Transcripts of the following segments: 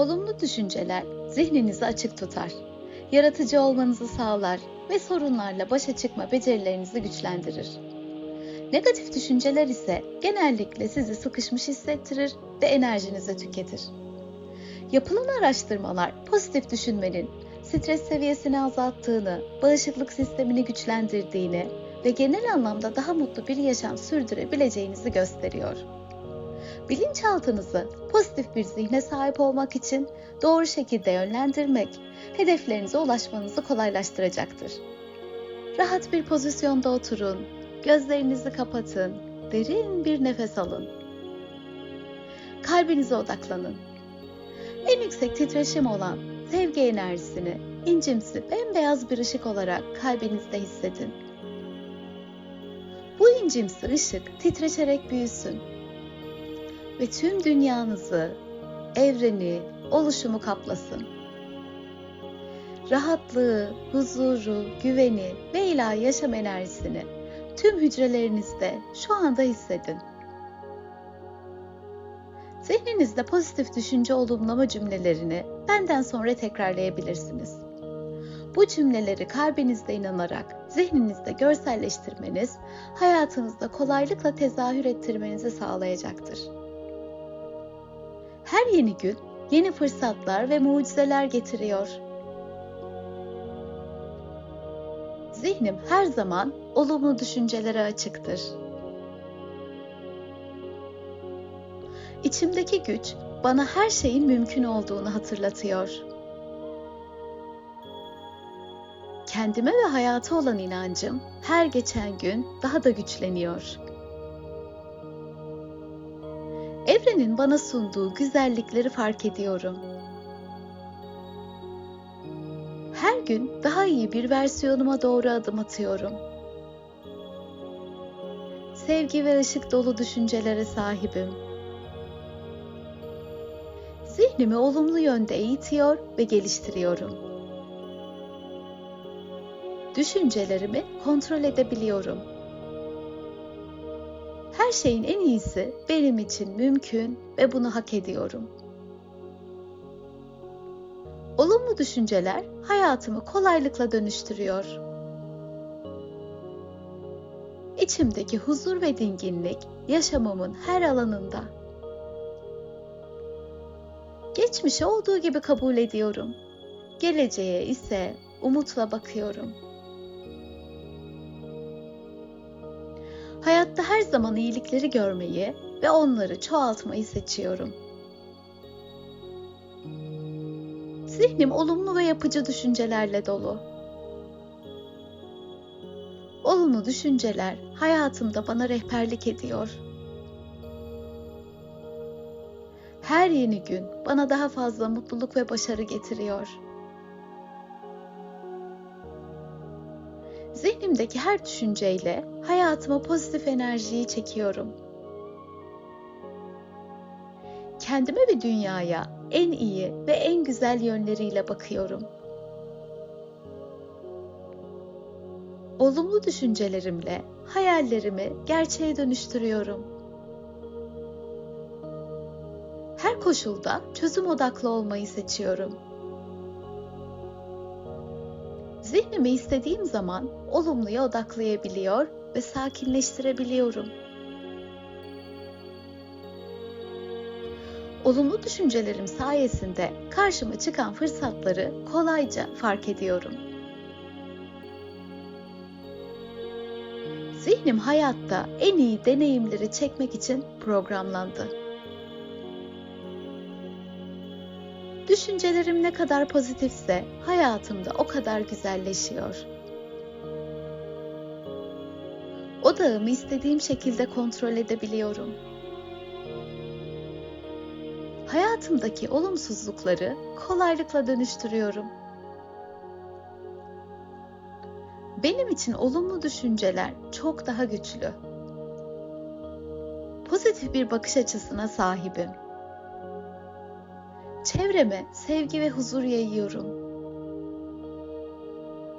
Olumlu düşünceler zihninizi açık tutar. Yaratıcı olmanızı sağlar ve sorunlarla başa çıkma becerilerinizi güçlendirir. Negatif düşünceler ise genellikle sizi sıkışmış hissettirir ve enerjinizi tüketir. Yapılan araştırmalar pozitif düşünmenin stres seviyesini azalttığını, bağışıklık sistemini güçlendirdiğini ve genel anlamda daha mutlu bir yaşam sürdürebileceğinizi gösteriyor. Bilinçaltınızı pozitif bir zihne sahip olmak için doğru şekilde yönlendirmek, hedeflerinize ulaşmanızı kolaylaştıracaktır. Rahat bir pozisyonda oturun, gözlerinizi kapatın, derin bir nefes alın. Kalbinize odaklanın. En yüksek titreşim olan sevgi enerjisini incimsi bembeyaz bir ışık olarak kalbinizde hissedin. Bu incimsi ışık titreşerek büyüsün ve tüm dünyanızı, evreni, oluşumu kaplasın. Rahatlığı, huzuru, güveni ve ilahi yaşam enerjisini tüm hücrelerinizde şu anda hissedin. Zihninizde pozitif düşünce olumlama cümlelerini benden sonra tekrarlayabilirsiniz. Bu cümleleri kalbinizde inanarak zihninizde görselleştirmeniz hayatınızda kolaylıkla tezahür ettirmenizi sağlayacaktır. Her yeni gün yeni fırsatlar ve mucizeler getiriyor. Zihnim her zaman olumlu düşüncelere açıktır. İçimdeki güç bana her şeyin mümkün olduğunu hatırlatıyor. Kendime ve hayata olan inancım her geçen gün daha da güçleniyor. Evrenin bana sunduğu güzellikleri fark ediyorum. Her gün daha iyi bir versiyonuma doğru adım atıyorum. Sevgi ve ışık dolu düşüncelere sahibim zihnimi olumlu yönde eğitiyor ve geliştiriyorum. Düşüncelerimi kontrol edebiliyorum. Her şeyin en iyisi benim için mümkün ve bunu hak ediyorum. Olumlu düşünceler hayatımı kolaylıkla dönüştürüyor. İçimdeki huzur ve dinginlik yaşamımın her alanında Geçmişi olduğu gibi kabul ediyorum. Geleceğe ise umutla bakıyorum. Hayatta her zaman iyilikleri görmeyi ve onları çoğaltmayı seçiyorum. Zihnim olumlu ve yapıcı düşüncelerle dolu. Olumlu düşünceler hayatımda bana rehberlik ediyor.'' her yeni gün bana daha fazla mutluluk ve başarı getiriyor. Zihnimdeki her düşünceyle hayatıma pozitif enerjiyi çekiyorum. Kendime ve dünyaya en iyi ve en güzel yönleriyle bakıyorum. Olumlu düşüncelerimle hayallerimi gerçeğe dönüştürüyorum her koşulda çözüm odaklı olmayı seçiyorum. Zihnimi istediğim zaman olumluya odaklayabiliyor ve sakinleştirebiliyorum. Olumlu düşüncelerim sayesinde karşıma çıkan fırsatları kolayca fark ediyorum. Zihnim hayatta en iyi deneyimleri çekmek için programlandı. Düşüncelerim ne kadar pozitifse hayatımda o kadar güzelleşiyor. Odağımı istediğim şekilde kontrol edebiliyorum. Hayatımdaki olumsuzlukları kolaylıkla dönüştürüyorum. Benim için olumlu düşünceler çok daha güçlü. Pozitif bir bakış açısına sahibim Çevreme sevgi ve huzur yayıyorum.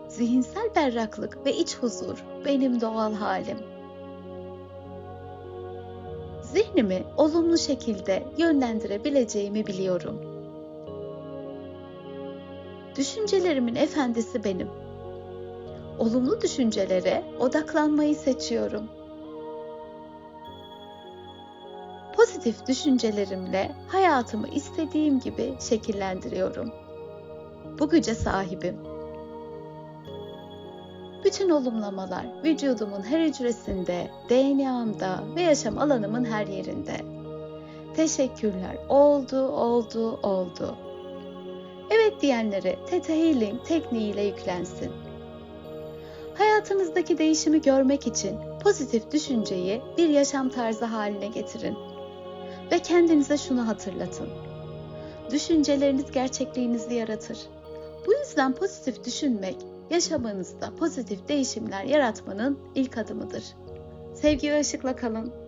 Zihinsel berraklık ve iç huzur benim doğal halim. Zihnimi olumlu şekilde yönlendirebileceğimi biliyorum. Düşüncelerimin efendisi benim. Olumlu düşüncelere odaklanmayı seçiyorum. Pozitif düşüncelerimle hayatımı istediğim gibi şekillendiriyorum. Bu güce sahibim. Bütün olumlamalar vücudumun her hücresinde, DNA'mda ve yaşam alanımın her yerinde. Teşekkürler. Oldu, oldu, oldu. Evet diyenlere Theta Healing tekniğiyle yüklensin. Hayatınızdaki değişimi görmek için pozitif düşünceyi bir yaşam tarzı haline getirin. Ve kendinize şunu hatırlatın. Düşünceleriniz gerçekliğinizi yaratır. Bu yüzden pozitif düşünmek yaşamınızda pozitif değişimler yaratmanın ilk adımıdır. Sevgi ve ışıkla kalın.